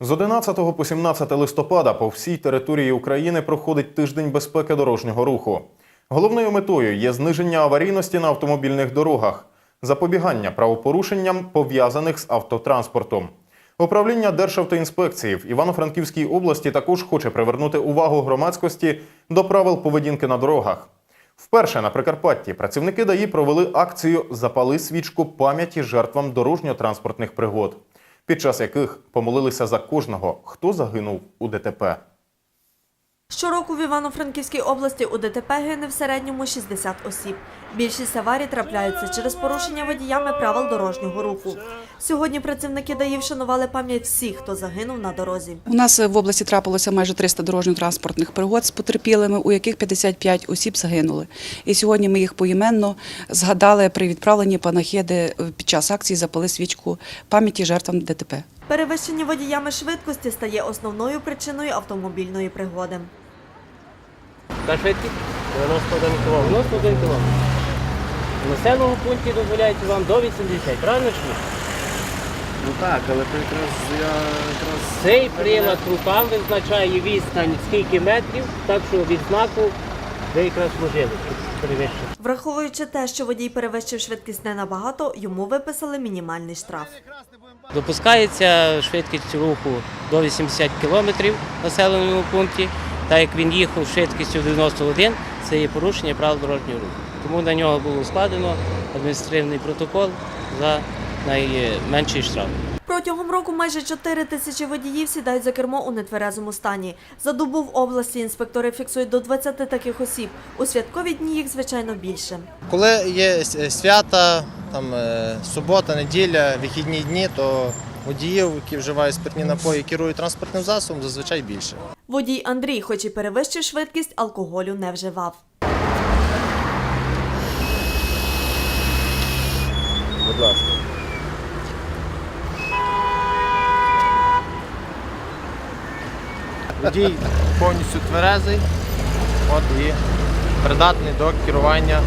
З 11 по 17 листопада по всій території України проходить тиждень безпеки дорожнього руху. Головною метою є зниження аварійності на автомобільних дорогах, запобігання правопорушенням, пов'язаних з автотранспортом. Управління Державтоінспекції в Івано-Франківській області також хоче привернути увагу громадськості до правил поведінки на дорогах. Вперше на Прикарпатті працівники ДАІ провели акцію Запали свічку пам'яті жертвам дорожньо-транспортних пригод, під час яких помолилися за кожного, хто загинув у ДТП. Щороку в Івано-Франківській області у ДТП гине в середньому 60 осіб. Більшість аварій трапляються через порушення водіями правил дорожнього руху. Сьогодні працівники ДАІ вшанували пам'ять всіх, хто загинув на дорозі. У нас в області трапилося майже 300 дорожньо-транспортних пригод з потерпілими, у яких 55 осіб загинули. І сьогодні ми їх поіменно згадали при відправленні панахиди під час акції «Запали свічку пам'яті жертвам ДТП. Перевищення водіями швидкості стає основною причиною автомобільної пригоди. Швидкість 91 км. 91 км. В населеному пункті дозволяється вам до 80, правильно ж ні? Ну так, але то якраз я якраз Цей прилад рукам визначає відстань скільки метрів, так що від знаку ви якраз служили перевищити. Враховуючи те, що водій перевищив швидкість не набагато, йому виписали мінімальний штраф. Допускається швидкість руху до 80 км в населеному пункті, так як він їхав швидкістю 91, це є порушення правил дорожнього руху. Тому на нього було складено адміністративний протокол за найменший штраф. Протягом року майже 4 тисячі водіїв сідають за кермо у нетверезому стані. За добу в області інспектори фіксують до 20 таких осіб. У святкові дні їх, звичайно, більше. Коли є свята, там е, субота, неділя, вихідні дні, то водіїв, які вживають спиртні напої, керують транспортним засобом, зазвичай більше. Водій Андрій, хоч і перевищив швидкість, алкоголю не вживав. будь ласка. Водій повністю тверезий от, і придатний до керування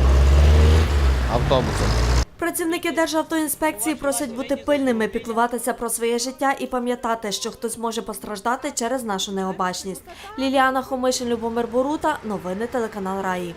автобусом. Працівники Державтоінспекції просять бути пильними, піклуватися про своє життя і пам'ятати, що хтось може постраждати через нашу необачність. Ліліана Хомишин, Любомир Борута. Новини телеканал Раї.